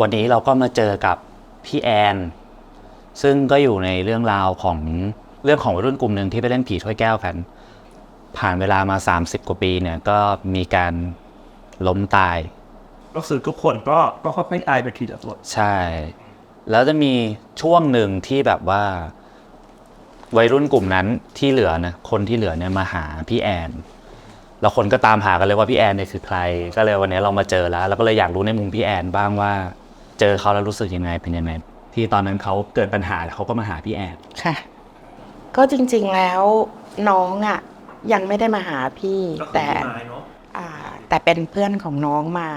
วันนี้เราก็มาเจอกับพี่แอน ซึ่งก็อยู่ในเรื่องราวของเรื่องของวัยรุ่นกลุ่มหนึ่งที่ไปเล่นผีถ้วยแก้วกัน ผ่านเวลามา 30 กว่าปีเนี่ยก็มีการล้มตาย ก็คือทุกคนก็ก็ค่อยๆตายไปทีละตัวใช่ แล้วจะมีช่วงหนึ่งที่แบบว่า วัยรุ่นกลุ่มนั้นที่เหลือนะคนที่เหลือเนี่ยมาหาพี่แอน แล้วคนก็ตามหากันเลยว่าพี่แอนเนี่ยคือใคร ก็เลยวันนี้เรามาเจอแล้วเราก็เลยอยากรู้ในมุมพี่แอนบ้างว่า เจอเขาแล้วรู้สึกยังไงเป็นยังไงที่ตอนนั้นเขาเกิดปัญหาแล้วเขาก็มาหาพี่แอนค่ะ ก็จริงๆแล้วน้องอะยังไม่ได้มาหาพี่แต่อ่าแต่เป็นเพื่อนของน้องมา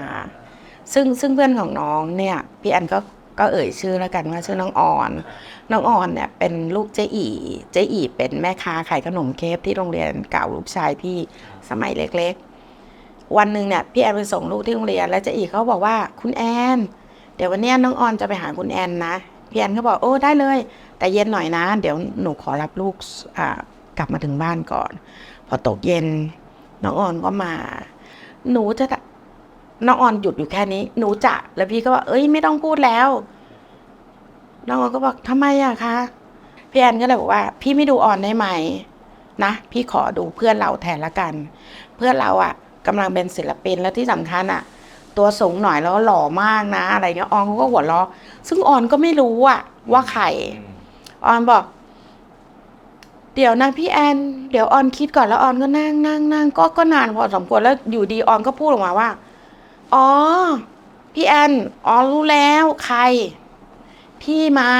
ซึ่งซึ่งเพื่อนของน้องเนี่ยพี่อันก็ก็เอ่ยชื่อแล้วกันว่าชื่อน้องออน น้องออนเนี่ยเป็นลูกเจ๊อีเจ๊อีเป็นแม่ค้าขายขนมเคฟที่โรงเรียนเก่าลูกชายพี่สมัยเล็กๆ วันหนึ่งเนี่ยพี่แอนไปส่งลูกที่โรงเรียนแล้วเจ๊อีเขาบอกว่าคุณแอน เดี๋ยววันนี้น้องออนจะไปหาคุณแอนนะพี่แอนก็บอกโอ้ได้เลย แต่เย็นหน่อยนะ เดี๋ยวหนูขอรับลูกกลับมาถึงบ้านก่อน พอตกเย็น น้องออนก็มา หนูจะน้องออนหยุดอยู่แค่นี้ หนูจะแล้วพี่ก็ว่าเอ้ยไม่ต้องพูดแล้ว น้องออนก็บอกทำไมอะคะพี่แอนก็เลยบอกว่า พี่ไม่ดูออนได้ไหมนะพี่ขอดูเพื่อนเราแทนละกัน เพื่อนเราอะกำลังเป็นศิลปินแล้วที่สำคัญอะ ตัวสูงหน่อยแล้วก็หล่อมากนะ อะไรเงี้ยออนเขาก็หัวเราะซึ่งออนก็ไม่รู้อะว่าใครออนบอก เดี๋ยวนะพี่แอนเดี๋ยวออนคิดก่อนแล้วออนก็นั่งนั่งนั่งก็ก็นานพอสมควรแล้วอยู่ดีออนก็พูดออกมาว่า อ๋อ พี่แอนอ๋อรู้แล้วใคร พี่ไม้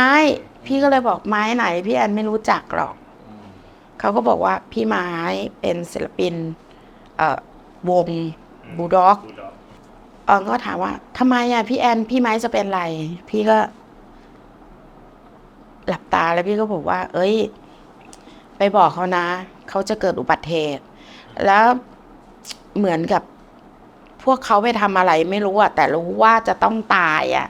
พี่ก็เลยบอกไม้ไหน พี่แอนไม่รู้จักหรอกเขาก็บอกว่าพี่ไม้เป็นศิลปิน เอ่อวงบูด็อก ออก็ถามว่าทำไมอะพี่แอนพี่ไม้จะเป็นไร พี่ก็ หลับตาแล้วพี่ก็บอกว่า เอ้ย ไปบอกเขานะ เขาจะเกิดอุบัติเหตุ แล้วเหมือนกับพวกเขาไปทำอะไรไม่รู้อะแต่รู้ว่าจะต้องตายอะ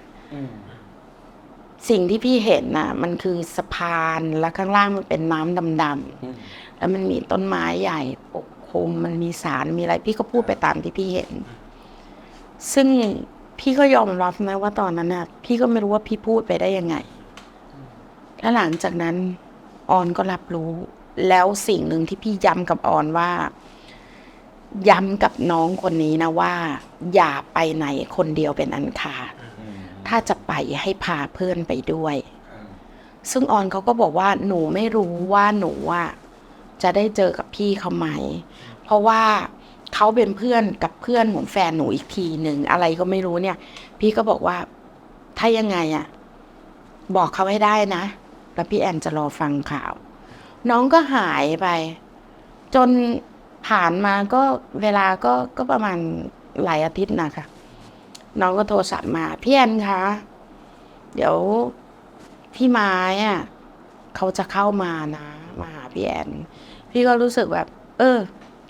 สิ่งที่พี่เห็นน่ะ มันคือสะพานแล้วข้างล่างมันเป็นน้ำดำๆแล้วมันมีต้นไม้ใหญ่ปกคลุมมันมีสารมีอะไร พี่ก็พูดไปตามที่พี่เห็น ซึ่งพี่ก็ยอมรับนะว่าตอนนั้นน่ะ พี่ก็ไม่รู้ว่าพี่พูดไปได้ยังไง แล้วหลังจากนั้นออนก็รับรู้ แล้วสิ่งหนึ่งที่พี่ย้ำกับออนว่า ย้ำกับน้องคนนี้นะว่า อย่าไปไหนคนเดียวเป็นอันขาดถ้าจะไปให้พาเพื่อนไปด้วย ซึ่งออนเขาก็บอกว่าหนูไม่รู้ว่าหนูอะจะได้เจอกับพี่เขาไหม เพราะว่า เขาเป็นเพื่อนกับเพื่อนของแฟนหนูอีกทีหนึ่งอะไรก็ไม่รู้เนี่ย พี่ก็บอกว่าถ้ายังไงอะ บอกเขาให้ได้นะแล้วพี่แอนจะรอฟังข่าว น้องก็หายไป จนผ่านมาก็เวลาก็ก็ประมาณหลายอาทิตย์นะคะน้องก็โทรศัพท์มาพี่แอนคะเดี๋ยวพี่ไม้อะเขาจะเข้ามานะ มาหาพี่แอน พี่ก็รู้สึกแบบ เออ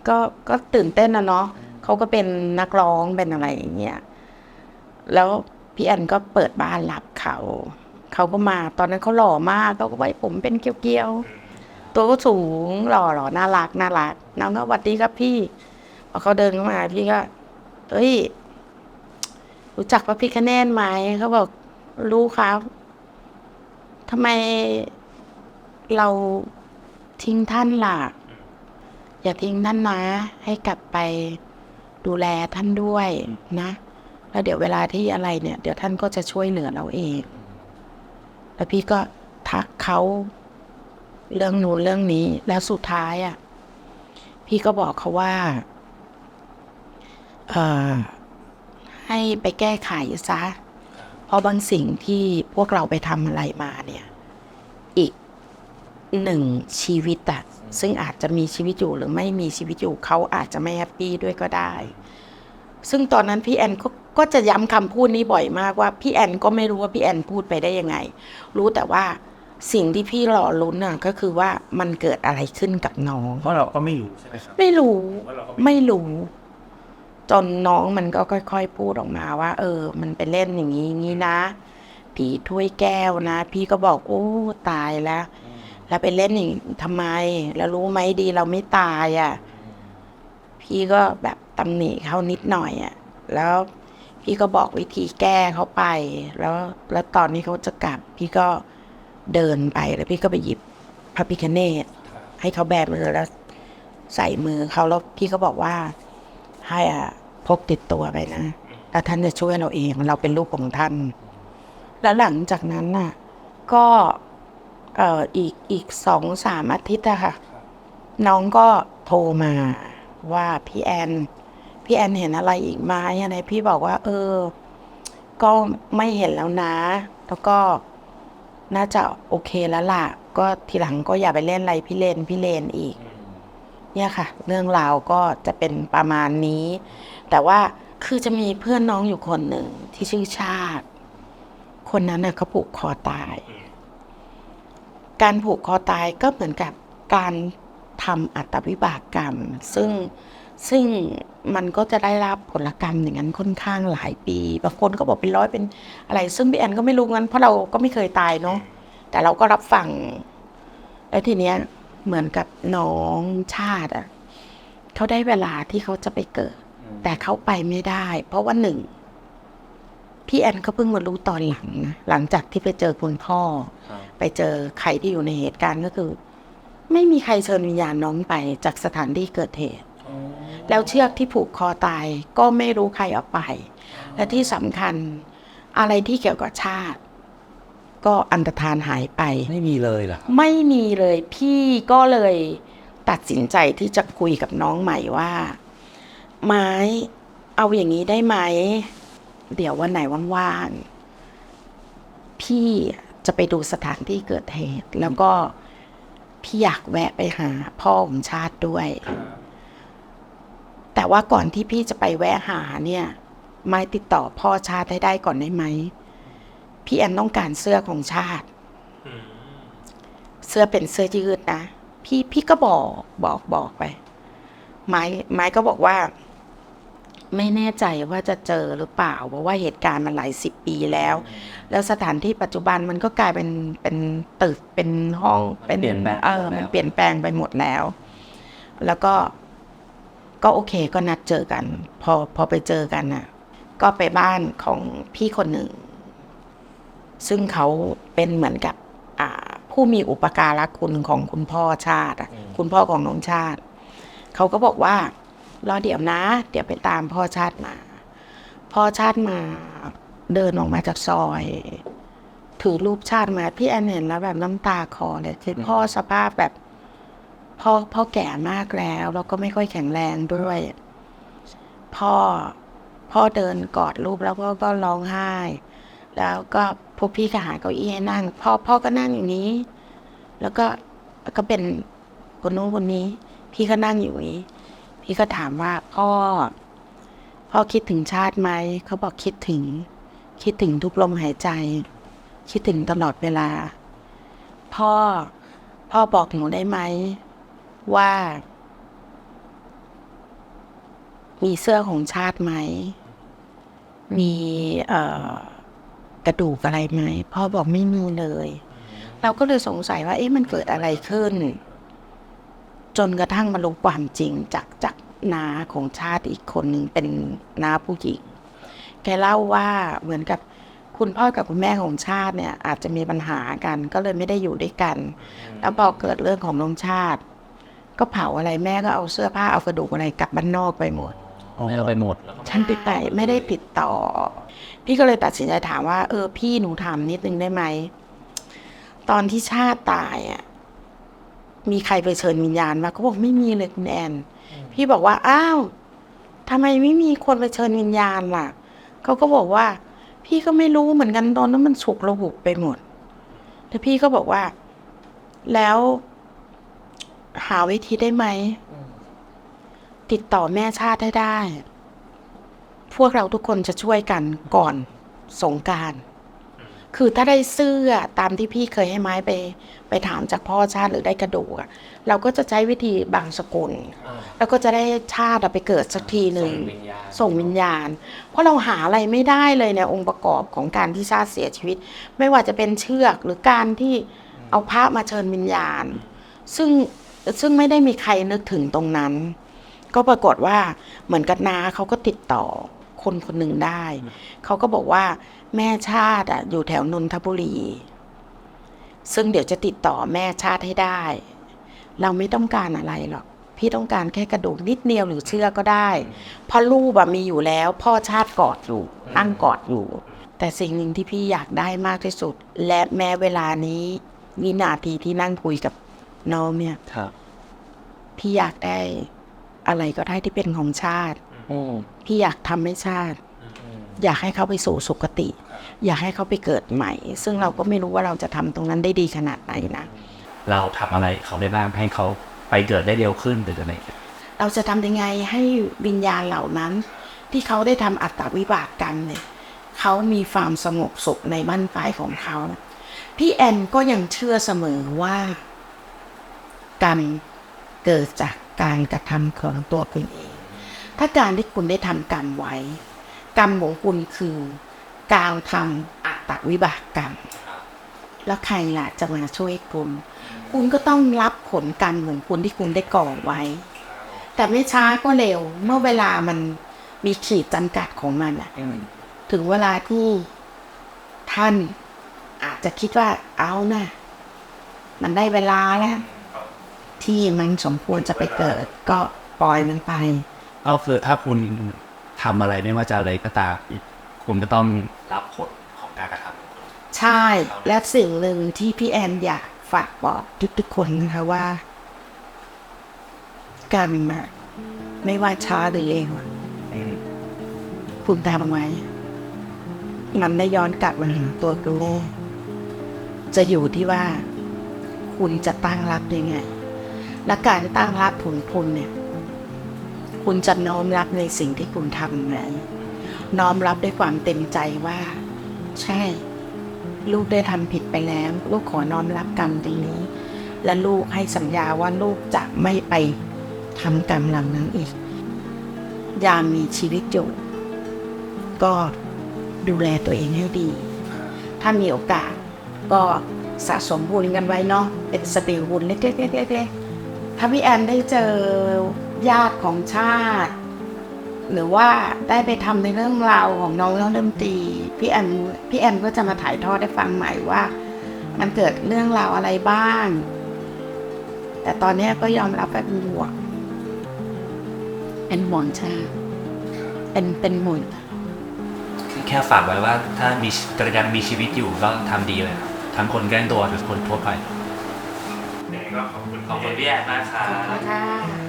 ก็ก็ตื่นเต้นนะเนาะเขาก็เป็นนักร้องเป็นอะไรอย่างเงี้ยแล้วพี่แอนก็เปิดบ้านรับเขาเขาก็มาตอนนั้นเขาหล่อมากเขาก็ไว้ผมเป็นเกลียวๆตัวก็สูงหล่อหล่อน่ารักน่ารักน้องก็วัดดีครับพี่พอเขาเดินเข้ามาพี่ก็เอ้ย รู้จักพระพิคเนนไหมเขาบอกรู้ครับทำไมเราทิ้งท่านล่ะ อย่าทิ้งท่านนะ ให้กลับไปดูแลท่านด้วยนะ แล้วเดี๋ยวเวลาที่อะไรเนี่ย เดี๋ยวท่านก็จะช่วยเหลือเราเอง แล้วพี่ก็ทักเขาเรื่องนู้นเรื่องนี้ แล้วสุดท้ายอะ พี่ก็บอกเขาว่า เอ่อให้ไปแก้ไขซะ เพราะบางสิ่งที่พวกเราไปทำอะไรมาเนี่ย อีกหนึ่งชีวิตอะ ซึ่งอาจจะมีชีวิตอยู่หรือไม่มีชีวิตอยู่เขาอาจจะไม่แฮปปี้ด้วยก็ได้ ซึ่งตอนนั้นพี่แอนก็ก็จะย้ำคำพูดนี้บ่อยมากว่าพี่แอนก็ไม่รู้ว่าพี่แอนพูดไปได้ยังไง รู้แต่ว่าสิ่งที่พี่รอลุ้นน่ะก็คือว่ามันเกิดอะไรขึ้นกับน้อง เพราะเราก็ไม่รู้ใช่ไหมครับ ไม่รู้ว่าเราก็ไม่ไม่รู้ จนน้องมันก็ค่อย ๆ พูดออกมาว่า เออ มันไปเล่นอย่างนี้อย่างนี้นะ ผีถ้วยแก้วนะ พี่ก็บอกโอ้ตายแล้ว แล้วไปเล่นอย่างทำไม แล้วรู้ไหมดีเราไม่ตายอะ่ะ พี่ก็แบบตำหนิเขานิดหน่อยอะ่ะ แล้วพี่ก็บอกวิธีแก้เขาไป แล้วแล้วตอนนี้เขาจะกลับ พี่ก็เดินไปแล้วพี่ก็ไปหยิบพระพิคเนตให้เขาแบมือแล้วใส่มือเขาแล้วพี่ก็บอกว่า ให้อะพกติดตัวไปนะแล้วท่านจะช่วยเราเอง เราเป็นลูกของท่าน แล้วหลังจากนั้นน่ะ ก็ เอ่ออีกอีกสองสามอาทิตย์อะค่ะ น้องก็โทรมาว่าพี่แอน พี่แอนเห็นอะไรอีกไหมอะไรพี่บอกว่า เออ ก็ไม่เห็นแล้วนะ แล้วก็น่าจะโอเคแล้วล่ะ ก็ทีหลังก็อย่าไปเล่นอะไรพี่เลนพี่เลนอีก เนี่ยค่ะ เรื่องราวก็จะเป็นประมาณนี้ แต่ว่าคือจะมีเพื่อนน้องอยู่คนหนึ่งที่ชื่อชาติ คนนั้นเน่ะเขาผูกคอตาย การผูกคอตายก็เหมือนกับการทำอัตวิบากกรรม ซึ่งซึ่งมันก็จะได้รับผลกรรมอย่างนั้นค่อนข้างหลายปีบางคนก็บอกเป็นร้อยเป็นอะไร ซึ่งพี่แอนก็ไม่รู้งั้นเพราะเราก็ไม่เคยตายเนาะแต่เราก็รับฟังแล้วทีเนี้ยเหมือนกับน้องชาติอะเขาได้เวลาที่เขาจะไปเกิด แต่เขาไปไม่ได้ เพราะว่าหนึ่ง พี่แอนก็เพิ่งมารู้ตอนหลังนะหลังจากที่ไปเจอคุณพ่อไปเจอใครที่อยู่ในเหตุการณ์ก็คือ ไม่มีใครเชิญวิญญาณน้องไปจากสถานที่เกิดเหตุแล้วเชือกที่ผูกคอตายก็ไม่รู้ใครเอาไป และที่สำคัญอะไรที่เกี่ยวกับชาติ ก็อันตรธานหายไป ไม่มีเลยเหรอไม่มีเลยพี่ก็เลยตัดสินใจที่จะคุยกับน้องใหม่ว่า ไม้เอาอย่างนี้ได้ไหม เดี๋ยววันไหนว่างๆ พี่จะไปดูสถานที่เกิดเหตุ แล้วก็พี่อยากแวะไปหาพ่อของชาติด้วย แต่ว่าก่อนที่พี่จะไปแวะหาเนี่ย ไม้ติดต่อพ่อชาติให้ได้ก่อนได้ไหม พี่แอนต้องการเสื้อของชาติ เสื้อเป็นเสื้อยืดนะ พี่พี่ก็บอกบอกบอกไป ไม้ไม้ก็บอกว่า ไม่แน่ใจว่าจะเจอหรือเปล่า เพราะว่าเหตุการณ์มันหลายสิบปีแล้ว แล้วสถานที่ปัจจุบันมันก็กลายเป็นเป็นตึกเป็นห้องเป็นเปลี่ยนแปลงเออหมดแล้วมันเปลี่ยนแปลงไปหมดแล้ว แล้วก็ก็โอเคก็นัดเจอกัน พอพอไปเจอกันน่ะ ก็ไปบ้านของพี่คนหนึ่ง ซึ่งเขาเป็นเหมือนกับอ่าผู้มีอุปการะคุณของคุณพ่อชาติอะคุณพ่อของน้องชาติ เขาก็บอกว่า รอเดี๋ยวนะ เดี๋ยวไปตามพ่อชาติมา พ่อชาติมาเดินออกมาจากซอย ถือรูปชาติมา พี่แอนเห็นแล้วแบบน้ำตาคลอเลยคือพ่อสภาพแบบพ่อพ่อแก่มากแล้วแล้วก็ไม่ค่อยแข็งแรงด้วย พ่อพ่อเดินกอดรูปแล้วก็ก็ร้องไห้ แล้วก็พวกพี่ก็หาเก้าอี้ให้นั่ง พ่อพ่อก็นั่งอย่างนี้ แล้วก็ก็เป็นคนนู้นคนนี้ พี่ก็นั่งอยู่อย่างนี้ พี่ก็ถามว่าพ่อพ่อคิดถึงชาติไหม เขาบอกคิดถึง คิดถึงทุกลมหายใจ คิดถึงตลอดเวลา พ่อพ่อบอกหนูได้ไหม ว่า มีเสื้อของชาติไหม มีเออกระดูกอะไรไหม พ่อบอกไม่มีเลย เราก็เลยสงสัยว่า เอ๊ะมันเกิดอะไรขึ้น จนกระทั่งมารู้ความจริงจากจาก นาของชาติอีกคนหนึ่งเป็นนาผู้หญิงแกเล่าว่าเหมือนกับคุณพ่อกับคุณแม่ของชาติเนี่ย อาจจะมีปัญหากันก็เลยไม่ได้อยู่ด้วยกัน แล้วพอเกิดเรื่องของน้องชาติ ก็เผาอะไรแม่ก็เอาเสื้อผ้าเอากระดูกอะไรกลับบ้านนอกไปหมดไม่เอาไปหมดฉันติดต่ไม่ได้ติดต่อ พี่ก็เลยตัดสินใจถามว่า เออ พี่หนูถามนิดนึงได้ไหมตอนที่ชาติตายอะ มีใครไปเชิญวิญญาณมาเขาบอกไม่มีเลยคุณแอน พี่บอกว่าอ้าวทำไมไม่มีคนไปเชิญวิญญาณล่ะเขาก็บอกว่า พี่ก็ไม่รู้เหมือนกันตอนนั้นมันฉุกระหุกไปหมดแต่พี่ก็บอกว่า แล้วหาวิธีได้ไหม ติดต่อแม่ชาติให้ได้ พวกเราทุกคนจะช่วยกันก่อนสงกราร คือถ้าได้เสื้อตามที่พี่เคยให้ไม้ไป ไปถามจากพ่อชาติหรือได้กระดูกอะเราก็จะใช้วิธีบางสกุลแล้วก็จะได้ชาติอะไปเกิดสักทีหนึ่งส่งวิญญาณ เพราะเราหาอะไรไม่ได้เลยในองค์ประกอบของการที่ชาติเสียชีวิต ไม่ว่าจะเป็นเชือกหรือการที่เอาพระมาเชิญวิญญาณ ซึ่งซึ่งไม่ได้มีใครนึกถึงตรงนั้น ก็ปรากฏว่าเหมือนกับนาเขาก็ติดต่อ คนคนหนึ่งได้ เขาก็บอกว่าแม่ชาติอะอยู่แถวนนทบุรี ซึ่งเดี๋ยวจะติดต่อแม่ชาติให้ได้ เราไม่ต้องการอะไรหรอก พี่ต้องการแค่กระดูกนิดเดียวหรือเชื่อกก็ได้ เพราะรูปอะมีอยู่แล้ว พ่อชาติกอดอยู่ตั้งกอดอยู่ แต่สิ่งหนึ่งที่พี่อยากได้มากที่สุด และแม้เวลานี้วินาทีที่นั่งคุยกับน้องเนี่ยครับพี่อยากได้อะไรก็ได้ที่เป็นของชาติอืม พี่อยากทำให้ชาติ อยากให้เขาไปสู่สุคติ อยากให้เขาไปเกิดใหม่ ซึ่งเราก็ไม่รู้ว่าเราจะทำตรงนั้นได้ดีขนาดไหนนะ เราทำอะไรเขาได้บ้างให้เขาไปเกิดได้เร็วขึ้นหรืออะไรเราจะทำยังไงให้วิญญาณเหล่านั้น ที่เขาได้ทำอัตตวิบากกรรมเนี่ยเขามีความสงบสุขในบ้านปลายของเขานะพี่แอนก็ยังเชื่อเสมอว่ากรรมเกิดจากการกระทำของตัวคุณเอง ถ้าการที่คุณได้ทำกรรมไว้ กรรมของคุณคือการทำอัตวิบากกรรม แล้วใครล่ะจะมาช่วยคุณ คุณก็ต้องรับผลกรรมของคุณที่คุณได้ก่อไว้ แต่ไม่ช้าก็เร็ว เมื่อเวลามันมีขีดจำกัดของมันอะถึงเวลาที่ท่านอาจจะคิดว่าเอานะมันได้เวลาแล้ว ที่มันสมควรจะไปเกิด ก็ปล่อยมันไป ก็คือถ้าคุณทำอะไรไม่ว่าจะอะไรก็ตามคุณก็ต้องรับผลของการกระทำใช่ และสิ่งหนึ่งที่พี่แอนอยากฝากบอกทุกๆคนนะคะว่า การมาไม่ว่าช้าหรือเร็วอะคุณทำไว้มันได้ย้อนกลับมาถึงตัวคุณจะอยู่ที่ว่า คุณจะตั้งรับยังไงและการตั้งรับผลคุณเนี่ย คุณจะน้อมรับในสิ่งที่คุณทำไหมน้อมรับด้วยความเต็มใจว่า ใช่ ลูกได้ทำผิดไปแล้ว ลูกขอน้อมรับกรรมตรงนี้ และลูกให้สัญญาว่าลูกจะไม่ไปทำกรรมหล่านั้นอีก ยามมีชีวิตอยู่ก็ดูแลตัวเองให้ดี ถ้ามีโอกาสก็สะสมบุญกันไว้เนาะเป็นสติบุญเล็กๆๆๆถ้าพี่แอนได้เจอ ญาติของชาติ หรือว่าได้ไปทำในเรื่องราวของน้องเรื่องดนตรีพี่แอนพี่แอนก็จะมาถ่ายทอดให้ฟังใหม่ว่า มันเกิดเรื่องราวอะไรบ้าง แต่ตอนเนี้ยก็ยอมรับว่าเป็นห่วงเป็นห่วงชาติเป็นเป็นห่วงแค่ฝากไว้ว่าถ้ามีกระยังมีชีวิตอยู่ก็ทำดีเลยครับทั้งคนใกล้ตัวหรือคนทั่วไปยังไงก็ขอบคุณขอบคุณพี่แอนมากครัขอบคุณบค่ะ